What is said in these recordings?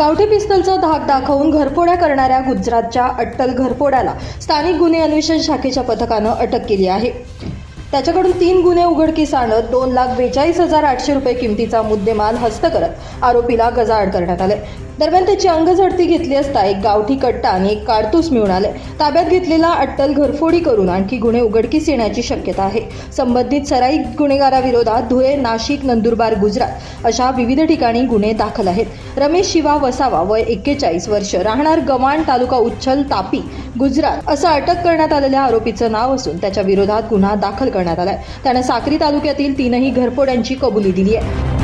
गावठी पिस्तलचा धाक दाखवून घरफोड्या करणाऱ्या गुजरातच्या अट्टल घरफोड्याला स्थानिक गुन्हे अन्वेषण शाखेच्या पथकानं अटक केली आहे. त्याच्याकडून तीन गुन्हे उघडकीस आणत दोन लाख बेचाळीस हजार आठशे रुपये किमतीचा मुद्देमाल हस्त करत आरोपीला गजाआड करण्यात आले दरम्यान त्याची अंगझडती घेतली असता एक गावठी कट्टा आणि एक काडतूस मिळून आले. ताब्यात घेतलेला अट्टल घरफोडी करून आणखी गुन्हे उघडकीस येण्याची शक्यता आहे. संबंधित सराई गुन्हेगाराविरोधात धुळे नाशिक नंदुरबार गुजरात अशा विविध ठिकाणी गुन्हे दाखल आहेत. रमेश शिवा वसावा वय एक्केचाळीस वर्ष राहणार गवाण तालुका उच्छल तापी गुजरात असं अटक करण्यात आलेल्या आरोपीचं नाव असून त्याच्या विरोधात गुन्हा दाखल करण्यात आलाय. त्यानं साक्री तालुक्यातील तीनही घरफोड्यांची कबुली दिली आहे.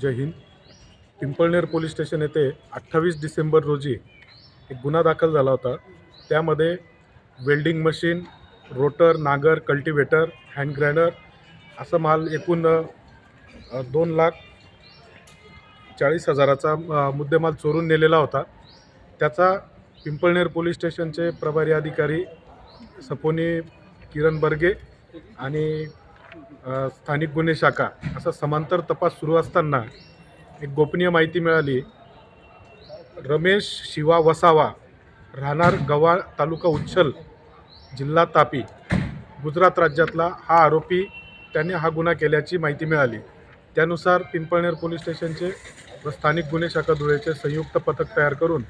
जय हिंद. पिंपळनेर पोलीस स्टेशन येथे अठ्ठावीस डिसेंबर रोजी एक गुन्हा दाखल झाला होता. त्यामध्ये वेल्डिंग मशीन रोटर नागर कल्टिवेटर हँड ग्राइंडर असा माल एकूण दोन लाख चाळीस हजाराचा मुद्देमाल चोरून नेलेला होता. त्याचा पिंपळनेर पोलीस स्टेशनचे प्रभारी अधिकारी सपोनी किरण बर्गे आणि स्थानिक गुन्हे शाखा असा समांतर तपास सुरू असताना एक गोपनीय माहिती मिळाली. रमेश शिवा वसावा राहणार गवा तालुका उच्छल जिल्हा तापी गुजरात राज्यातला हा आरोपी त्याने हा गुन्हा केल्याची माहिती मिळाली. त्यानुसार पिंपळनेर पोलीस स्टेशनचे व स्थानिक गुन्हे शाखा धुळेचे संयुक्त पथक तयार करून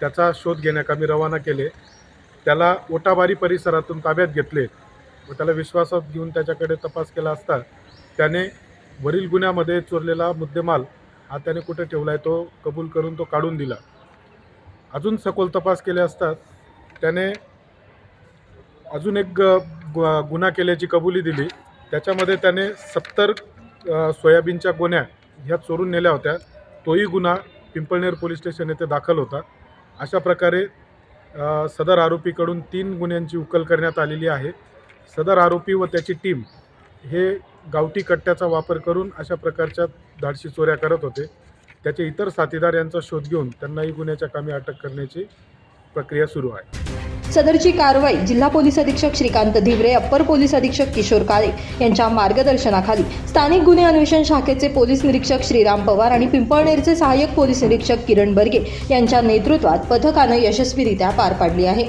त्याचा शोध घेण्याकामी रवाना केले. त्याला ओटाबारी परिसरातून ताब्यात घेतले. व त्याला विश्वासात घेऊन त्याच्याकडे तपास केला असता त्याने वरील गुन्ह्यामध्ये चोरलेला मुद्देमाल हा त्याने कुठे ठेवला आहे तो कबूल करून तो काढून दिला. अजून सखोल तपास केले असतात त्याने अजून एक ग- गुन्हा केल्याची कबुली दिली. त्याच्यामध्ये त्याने सत्तर सोयाबीनच्या गोण्या ह्या चोरून नेल्या होत्या. तोही गुन्हा पिंपळनेर पोलीस स्टेशन येथे दाखल होता. अशा प्रकारे सदर आरोपीकडून तीन गुन्ह्यांची उकल करण्यात आलेली आहे. सदर आरोपी व त्याची टीम हे गावठी कट्ट्याचा वापर करून अशा प्रकारच्या धाडशी चोऱ्या करत होते. त्याचे इतर साथीदार यांचा शोध घेऊन त्यांनाही गुन्ह्याच्या कामी अटक करण्याची प्रक्रिया सुरू आहे. सदरची कारवाई जिल्हा पोलीस अधीक्षक श्रीकांत धिवरे अप्पर पोलीस अधीक्षक किशोर काळे यांच्या मार्गदर्शनाखाली स्थानिक गुन्हे अन्वेषण शाखेचे पोलीस निरीक्षक श्रीराम पवार आणि पिंपळनेरचे सहाय्यक पोलीस निरीक्षक किरण बर्गे यांच्या नेतृत्वात पथकानं यशस्वीरित्या पार पाडली आहे.